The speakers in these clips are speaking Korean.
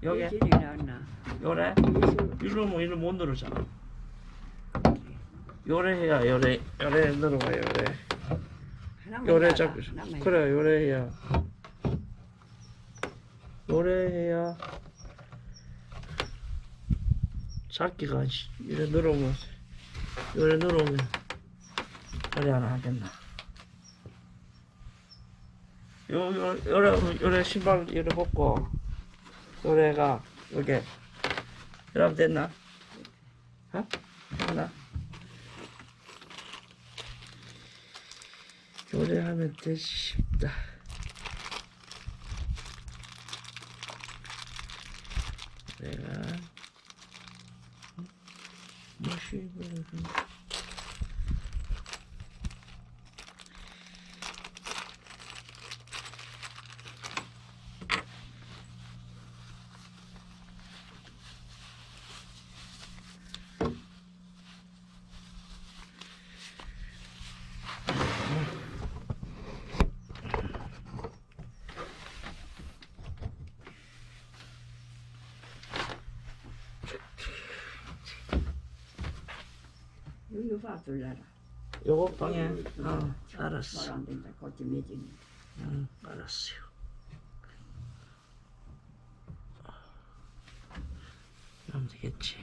그래? 여기 길이 나왔나? 요래? 예수 이러면 이를 못 누르잖아. 요래 해야 요래. 요래 누르면 요래. 요래 해라, 잡 하나만 해. 그래 요래 해야. 요래 해야. 잡기가 씨, 이래 누르면 요래 누르면 허리 하나 하겠나? 요, 요, 요래, 요래 신발 요래 벗고 요래가 요게 이러면 됐나? 어? 됐나? 요래하면 되지 싶다 내가 무시를 여 기봐 둘라라. 요거 방에 어 알았어 말안 된다. 매진. 응 알았어요 그럼 되겠지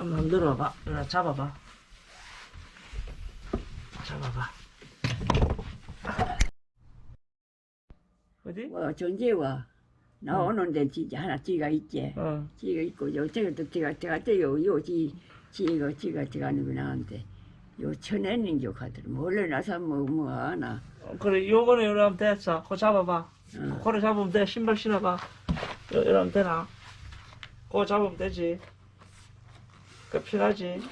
한번 늘어봐. 누나 잡아봐. 잡아봐. 어디? 와 전제와 나 응. 오는데 진짜 하나 지가 있지. 어. 지가 있고 요 저것도 지가 제가 때요 요지 지가 지가 지가 는거 나한테 요 천엔인 쪽 하더라. 원래 나서 뭐뭐 하나. 어, 그래, 요거는 이러면 됐어. 그거 잡아봐. 어. 그거 잡으면 돼. 신발 신어봐. 요- 이러면 되나? 그거 잡으면 되지. 그 필요하지.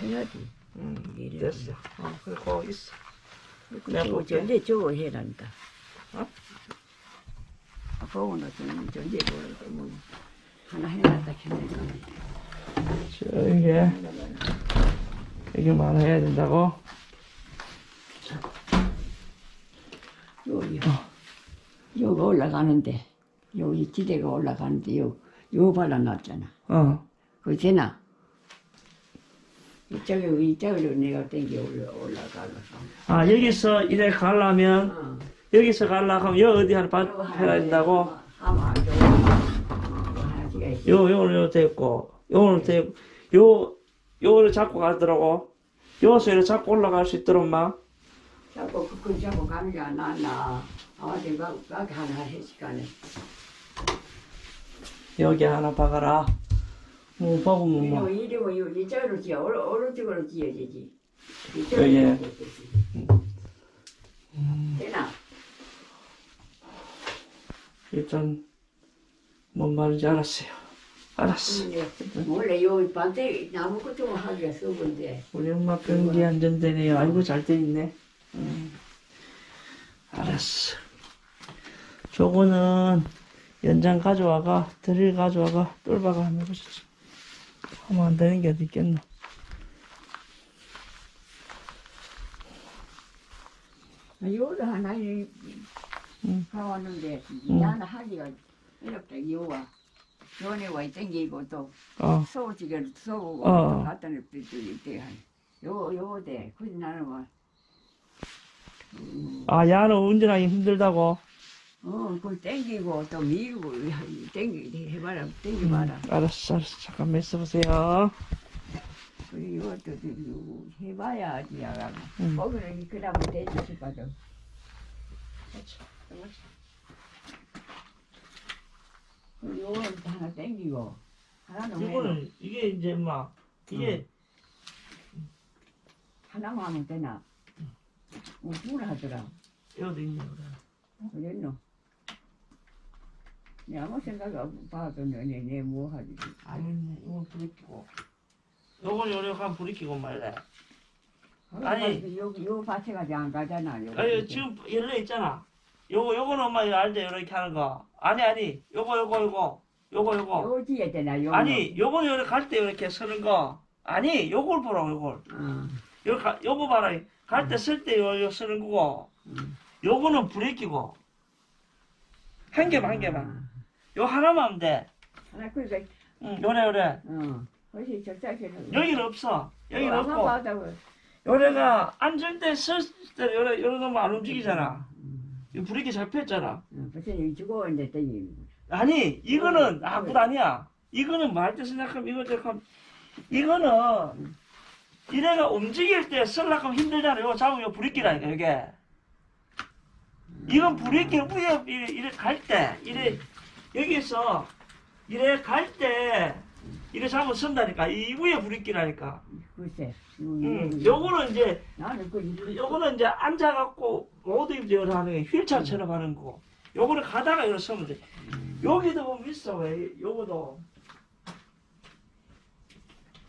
해야지. 응, 이래. 됐어. 어, 그래, 그거 있어. 내가 저거 볼게. 전제 저거 해란다. 어? 아, 보고 나서는 전제 보고 뭐 하나 해놨다 했네. 저, 이게, 이게 만 해야 된다고? 여기 여기 올라가는데 여기 지대가 올라가는데 요, 요 발라놨잖아. 어. 그거 되나? 이쪽에 이쪽으로 내가 땡겨 올라 올라가려고. 아, 여기서 이래 가려면, 어. 여기서 가려고 하면, 여 어디 하나 봐, 해야 된다고? 하면 안 좋아. 요, 요거는 요 됐고, 요거는 됐고, 요, 요거를 잡고 가더라고. 요서 이렇게 잡고 올라갈 수 있도록 막. 자꾸 그건 자꾸 가는 게안 나나. 어디 막 막 하나 해 시간에. 여기 하나 박아라. 뭐, 박으면 이거 뭐. 이리고 요 이쪽으로 지어 오른 오른쪽으로 지어지지. 이쪽으로 예, 예. 지어지지. 되나? 일단, 뭔 말인지 알았어요. 알았어. 근데 원래 요 반대 나무 거 하기가 썩은데. 우리 엄마 변기 안전되네요. 아이고, 잘 돼 있네. 음. 알았어. 저거는 연장 가져와가 드릴 가져와가 똘박을 한번 해보시죠 하면 안 되는 게 어디 있겠노 요도 하나 이 응. 가왔는데 응. 나는 하기가 어렵다 요와 요네 와 땡기고 또 어 소지게 쏘고 어. 갖다 낼 때도 있대 요 요대 그래서 나는 뭐 아, 야는 운전하기 힘들다고? 어, 그걸 땡기고 또 밀고 땡기 해봐라 음, 땡기봐라. 알았어, 알았어. 잠깐만 있어보세요. 그리고 이것도 좀 해봐야지 야가 음. 거기는 그다음에 되지 싶어도 요건 하나 땡기고. 하나는 왜 이거는, 이게 이제 막, 이게, 하나만 하면 되나? 우주를 하더라. 여기도 있네, 그래. 그랬노 내 아무 생각 안 봐도 내내뭐 하지 아니네, 이건 불이 켜고. 요건 요렇게 불이 켜고 말래. 아니. 아니 요, 요 밭에 가지 안 가잖아 요 아니, 지금 열려 있잖아. 요거, 요거는 엄마 알죠? 요렇게 하는 거. 아니, 아니. 요거, 요거, 요거. 요거, 요거. 요 뒤에 되나 요 아니, 요거는 요렇게 갈때 이렇게 서는 거. 아니, 요걸 보라고, 요걸. 어. 요, 가, 요거 봐라. 갈 때 쓸 때 요, 요 쓰는 거고. 음. 요거는 불이 켜고. 한 개만, 한 개만. 요 하나만 하면 돼. 하나 그러니까 응, 요래, 요래. 어 그것이 적자기는 여기는 없어. 여기는 하나 없고. 요래가 앉을 때, 쓸 때, 요래, 요래 놓으면 안 움직이잖아. 이 불이 이렇게 잡혔잖아. 무슨 일 주고 있는데 땡기 아니, 이거는, 어, 아, 어. 굿 아니야. 이거는 뭐할때 생각하면, 이거 생각하면, 이거는, 이래가 움직일 때 쓰려고 하면 힘들잖아. 요거 잡으면 요 브레이크라니까, 이게. 이건 브레이크 위에, 이래, 이래 갈 때, 이래, 여기서, 이래 갈 때, 이래 잡으면 선다니까. 이 위에 브레이크라니까. 글쎄 음, 요거는 이제, 나는 그 일- 요거는 이제 앉아갖고, 모두 이제 이렇게 하는 게 휠체어처럼 하는 거. 요거는 가다가 이렇게 서면 돼. 여기도 보면 있어, 왜, 요거도.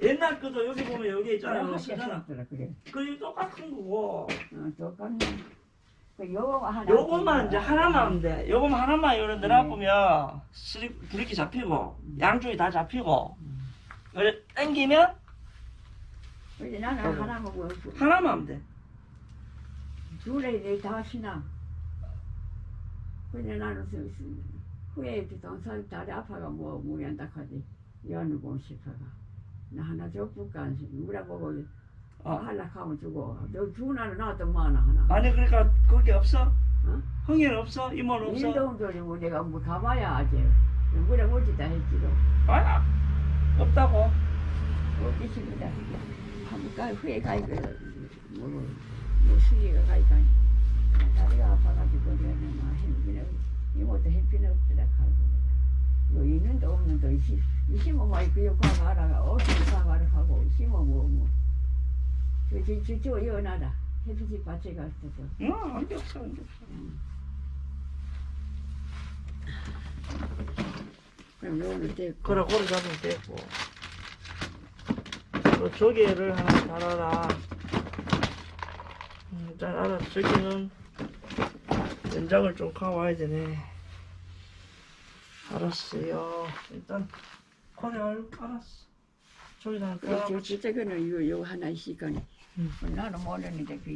옛날 거도 여기 보면 여기 있잖아, 하나 여기 쓰잖아. 쓰더라 그래 그게 똑같은 거고. 어 똑같네 그 요거 하나 요것만 이제 하나만 돼. 요것만 하나만 요런 네. 보면 스리, 브레이크 잡히고, 양쪽이 다 잡히고. 그래, 당기면 근데 나는 어. 하나 먹고 하나만 하면 돼. 둘에 내다 신나 근데 나는 그- 그 후에 동산 다리 아파가 뭐 닦아지 여느 공 싶어가 나 하나 줘 볼까 누구라 보고 어. 할락하면 주고 너 주고 나는 나도 많아 하나 아니, 그러니까 그게 없어? 어? 형이는 없어? 이모는 없어? 일동들이 뭐 내가 뭐 가봐야 아지 누구라 보지다 했지도 아니, 없다고. 없기 싶다 한가 후에 가이그 뭐, 뭐 수리가 가이가 다리가 아파가지고 내가 막 햄피는 이모도 햄피는 없더라 가고 뭐 있는도 없는도 이시 이시모 뭐 그요 가가라 어떻게 가가라 하고 이시모 뭐 뭐 저저저 연하다 햇빛이 밭에 갔어도 응, 안게 없어, 안게 없어. 그럼 요는 때 그래, 고리 잡으면 되고. 또 조개를 하나 달아라. 음, 일단 알아, 저기는 연장을 좀 가와야 되네. 알았어요. 일단, 알, 알았어. 저기다. 주택에는 요, 요 하나 있으니까 음. 나는 모르는데 그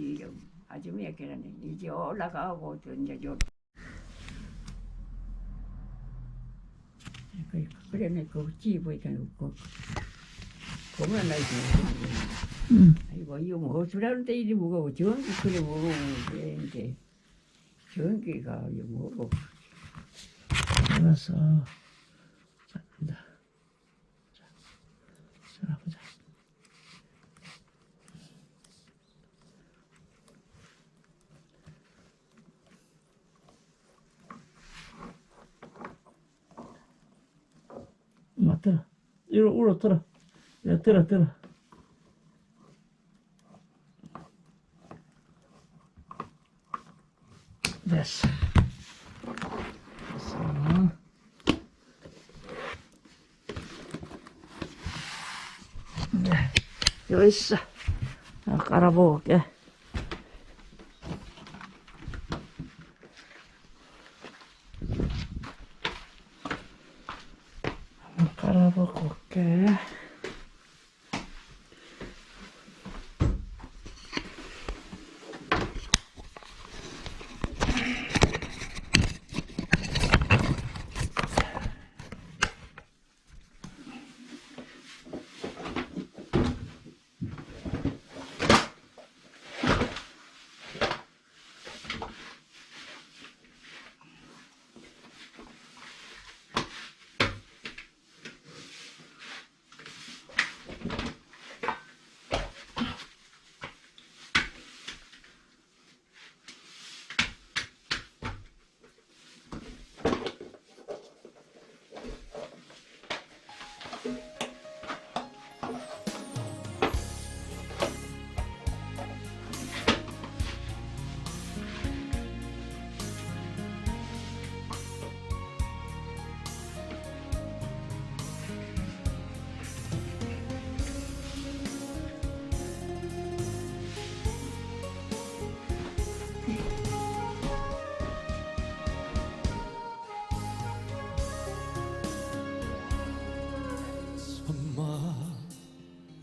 몇개는 이제 올라가고 또 이제 요 그- 그래네 그 집에 그 보면 나지 응. 아이고 이거 뭐 어쩌라는데 이리 무거워 전기 그래 무거워 이제 전기가 이거 무거워 알았어. 자, 간다. 자, 자, 보자. 들어. 이리 울어 들어. 야 들어 들어. 됐어. 됐어. 네, 여기 있어. 아, 깔아볼게.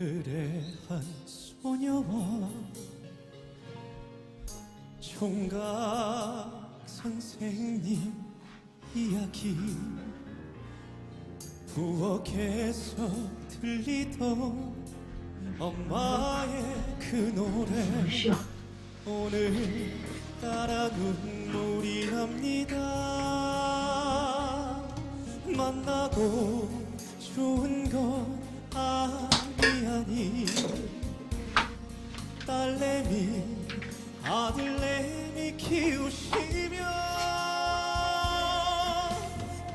손마을의 한 소녀와 총각 선생님 이야기. 부엌에서 들리던 엄마의 그 노래. 오늘 따라 눈물이 납니다. 만나고 좋은 건 아 니 아니 딸내미 아들내미 키우시며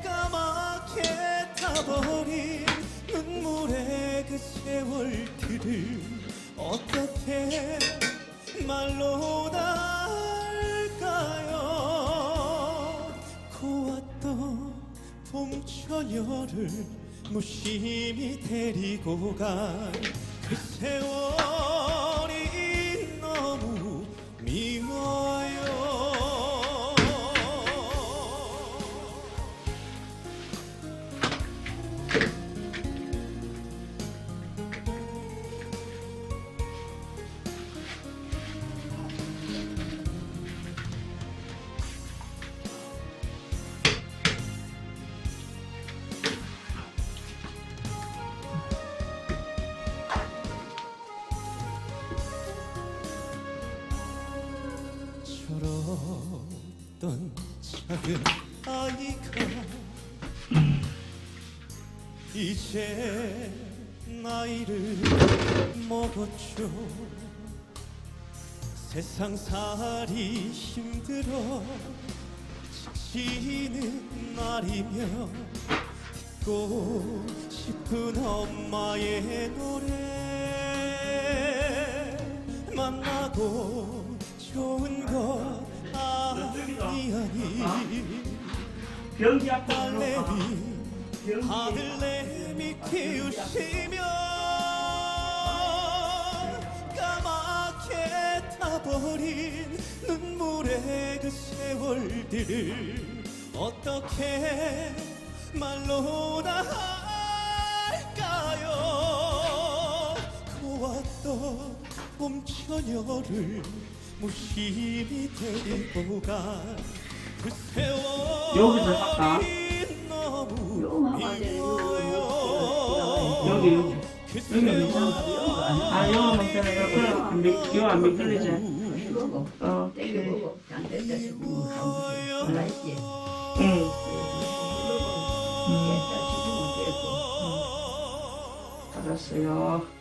까맣게 타버린 눈물의 그 세월들을 어떻게 말로 다 할까요? 고왔던 봄 처녀를 무심히 데리고 간 그 세월 나이를 먹었죠 세상 살이 힘들어 지치는 날이며 듣고 싶은 엄마의 노래 만나고 좋은 것 아니 아니. 딸내미. 아들내미 키우시며 타버린 눈물의 그 세월들을 어떻게 말로 다 할까요 고왔던 봄처녀를 무심히 데리고 간그 세월이? 너무 미워요 여기, 여기. 그 여기 괜찮아. 아, 여기 먹잖아. 그럼 안 미, 이거 안 미끌리지? 어, 땡겨 오케이. 먹어 안 된다 싶으면 가면 알았지 응. 깼고 알았어요.